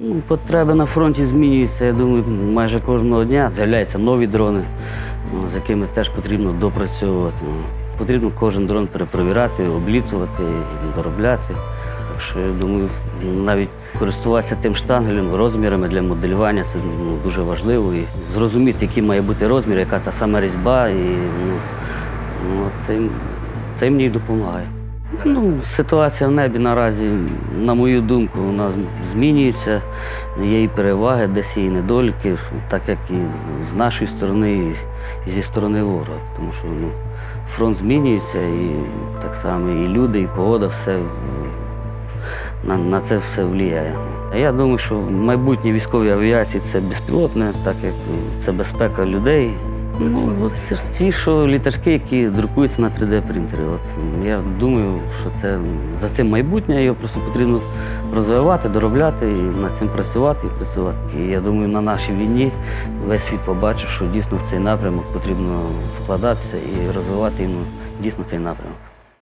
Ну, потреби на фронті змінюються. Я думаю, майже кожного дня з'являються нові дрони, ну, з якими теж потрібно допрацьовувати. Ну, Потрібно кожен дрон перепровіряти, облітувати, доробляти. Так що я думаю, навіть користуватися тим штангелем, розмірами для моделювання це ну, дуже важливо. І зрозуміти, який має бути розмір, яка та сама різьба. І, ну, ну, це, це мені допомагає. Ну, ситуація в небі наразі, на мою думку, вона з- змінюється. Є і переваги, десь є і недоліки, так як і з нашої сторони, і зі сторони ворога. Тому що ну, фронт змінюється, і так само і люди, і погода, все на, на це все впливає. Я думаю, що майбутнє військовій авіації це безпілотне, так як це безпека людей. Ну, це ж ті, що літачки, які друкуються на 3D-принтері. От я думаю, що це за цим майбутнє, його просто потрібно розвивати, доробляти і над цим працювати і працювати. І я думаю, на нашій війні весь світ побачив, що дійсно в цей напрямок потрібно вкладатися і розвивати йому дійсно цей напрямок.